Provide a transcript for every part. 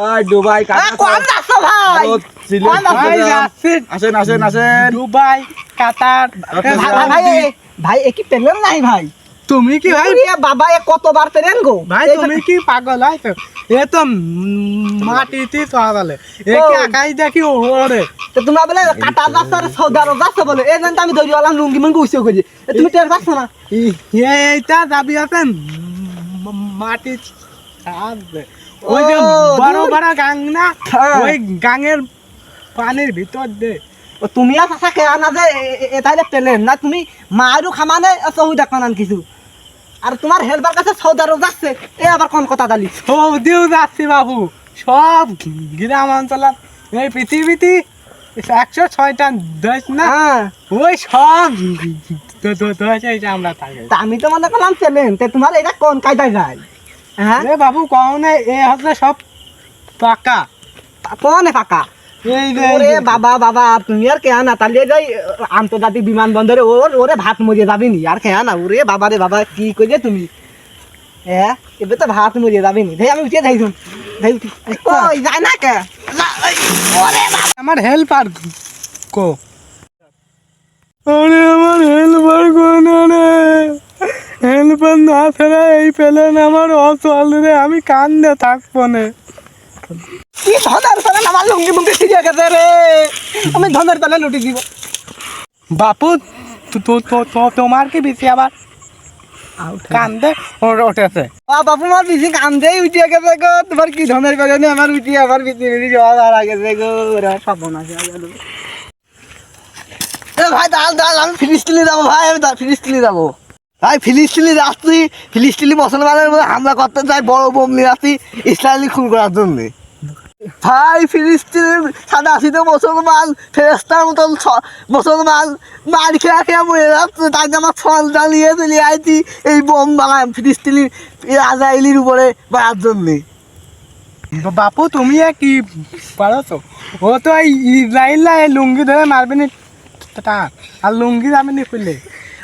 ভাই? দুবাই যাচ্ছ যাচ্ছ? যাচ্ছি আসেন আসেন আসেন দুবাই কাতার। ভাই ভাই, ভাই এ- ভাই এ কি পেলেন নাই ভাই? তুমি কি ভাই? বাবা এ কতবার পেলেন গো? ভাই তুমি কি পাগল হয়তো এ তো মাটিতে চলে এ কি আকাশ দেখি ওরে। তো তোমরা বলে কাটা যাচ্ছ আর সৌদি আরব বলে। এই জন্য আমি ধরি আলাম লুঙ্গি মুঙ্গি উইসে করি। তুমি টের পাচ্ছ না? এইটা যাবি আছে ম- মাটি। ওই যে বড় বড় গাং না হ্যাঁ। ওই গাঙের পানির ভিতর দে তুমি আর চাচা খেয়া না যে এ- এ- এ পেলেন না তুমি মায়েরও খামানে সৌদি দেখা নান কিছু আর তোমার হেলবার কাছে যাচ্ছে এ আবার কোন কথা দালি সৌদিও যাচ্ছি বাবু সব গ্রাম অঞ্চলত এই পৃথিবীতে একশো ছয়টা দেশ না হ্যাঁ ওই সব আমি তো মনে করলাম পেলেন তে তোমার এটা কোন কায়দায় যায় হ্যাঁ এ বাবু কখনো এ হচ্ছে সব পাকা। কোনে যে ওরে বাবা বাবা তুমি আর কেয়া না তাহলে যাই আন্তর্জাতিক বিমানবন্দরে ওর ওরে ভাত মরিয়ে যাবি নি আর খেয়া না ওরে বাবা রে বাবা কি কইলে তুমি? হ্যাঁ এবে তো ভাত মরিয়ে যাবি নি। ভাই আমি উঠে। যাই ওই যায় না কে? আমার হেল্পার কো? আরে আমার হেল্পার কোন হেল্পার না ফেরা এই পেলেন আমার অচল রে আমি কান্দে থাকব না। কি ধনের তালে আমার লুঙ্গি মুঙ্গি ছিড়িয়ে গেছে রে? আমি ধনের তালে লুটি দিব। বাপু তোমার কি বেশি আবার? কান্দে আ বাপু আমার বেশি কান্দেই উঠিয়ে গেছে গো। তোমার কি ধনের বেজনে আমার উঠি আবার বেশি বেশি জল আর গেছে গো হয়ে ভাই দাঁড়ান দাঁড়ান আমি ফিলিস্তিনি যাব ভাই আমি ফিলিস্তিনি যাব ভাই, ফিলিস্তিনি যাচ্ছি ফিলিস্তিনি মুসলমানের মধ্যে হামলা করতে চাই বড় বোম নিয়ে আসছি ইসরায়েলি খুন করার জন্য। ভাই ফিলিস্তিনের সাদা আসিতে মুসলমান ফেরেস্তার মতন মুসলমান, মার খেয়া খেয়া মরে যাচ্ছে, তাই আমার ফল জ্বালিয়ে চলে আইছি এই বোম বানায় ফিলিস্তিনি আজাইলির উপরে মারার জন্যে। বাপু, তুমি কি পারো তো ও তো ইসরায়েল লুঙ্গি ধরে মারবে নি। আর লুঙ্গি যাবে নি খুললে।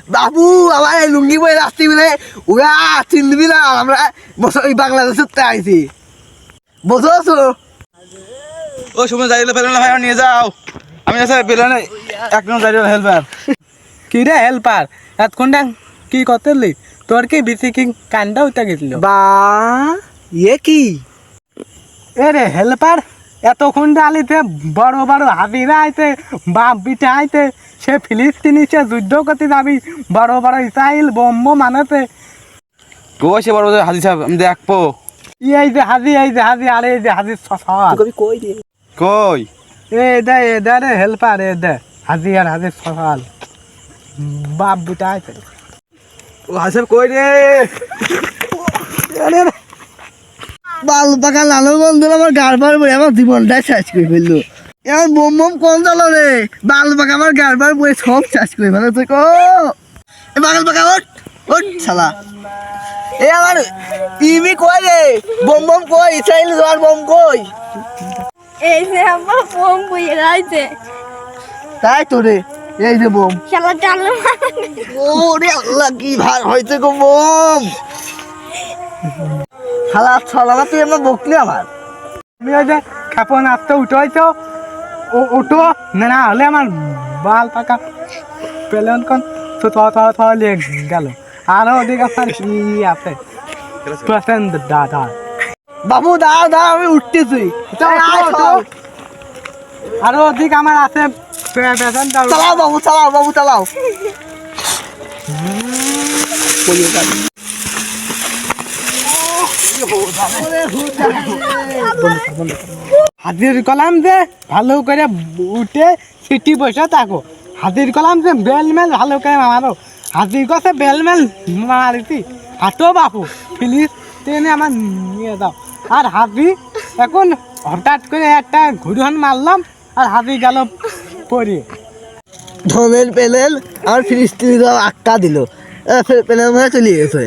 বাবু আমার এই লুঙ্গি বই রাস্তি বলে। ওরা চিনবি না আমরা মুস- এই বাংলাদেশের তে আইছি। বুঝো তো ও সময় যাইলে পেলেন না ভাই নিয়ে যাও। আমি আছে পেলেন এক নম্বর যাইলে হেল্পার কি রে হেল্পার এতক্ষণটা কি করতে লি তোর কি বেশি কি কান্দা উঠে গেছিল? বা ইয়ে কি? এ রে হেল্পার এতক্ষণ আলিতে বড় বড় হাবিরা আইতে বাপ বিটা আইতে সে ফিলিস্তিনি সে যুদ্ধ করতে যাবি বড় বড় ইসরায়েল বোম্ব মানাতে। কই সে বড় হাজি সাহেব আমি দেখব। ই এই যে হাজি এই যে হাজি আরে এই যে হাজি কবি কই দিয়ে কই? এ দে এ দে রে হেল্পার এ দে হাজি আর হাজি সসাল বাপ বিটা আইতে। ও হাজি সাহেব কই রে? আরে বাল পাকা লালু বন্ধু আমার গারবার বই আমার জীবনটাই শেষ করে ফেলল। এবার বোম বোম কোন চলো রে। বাল পাকা আমার গারবার বই সব শেষ করে ফেলো তুই কো এ বাগাল পাকা ওঠ ওঠ শালা। এ আমার টিভি কই রে? বোম বোম কই? ইসরায়েল যাওয়ার বোম কই? এই যে আমার বোম তাই তো রে এই যে বোম। খেলা চালু ওরে আল্লাহ কি ভার হয়েছে গো বোম। শালা ছলা তুই আমার বকলি আমার। আমি ওই যে খেপন আসতে উঠেছ ও উঠো না না হলে আমার বাল পাকা পেলেন কোন? তো থ থ থ লেগ গেল। আরও ওদিকে আমার কি আছে। দাদা বাবু দাঁড়া দাঁড়া আমি উঠতেছি। আরও ওদিক আমার আছে চালাও বাবু চালাও বাবু চালাও। হাজির কলাম যে ভালো করে উঠে সিটি বসে থাকো। হাজির কলাম যে বেল মেল ভালো করে মারো। কাছে বেল মেল মারিছি হাঁটো বাপু ফিলিস ট্রেনে আমার নিয়ে যাও। আর হাজি, এখন হঠাৎ করে একটা ঘুরন মারলাম, আর হাজি গেল পড়ে। ধনের পেলেন আমার ফিরিস্তিনি দাও আটকা দিল। পেলেন হয়ে চলে গেছে।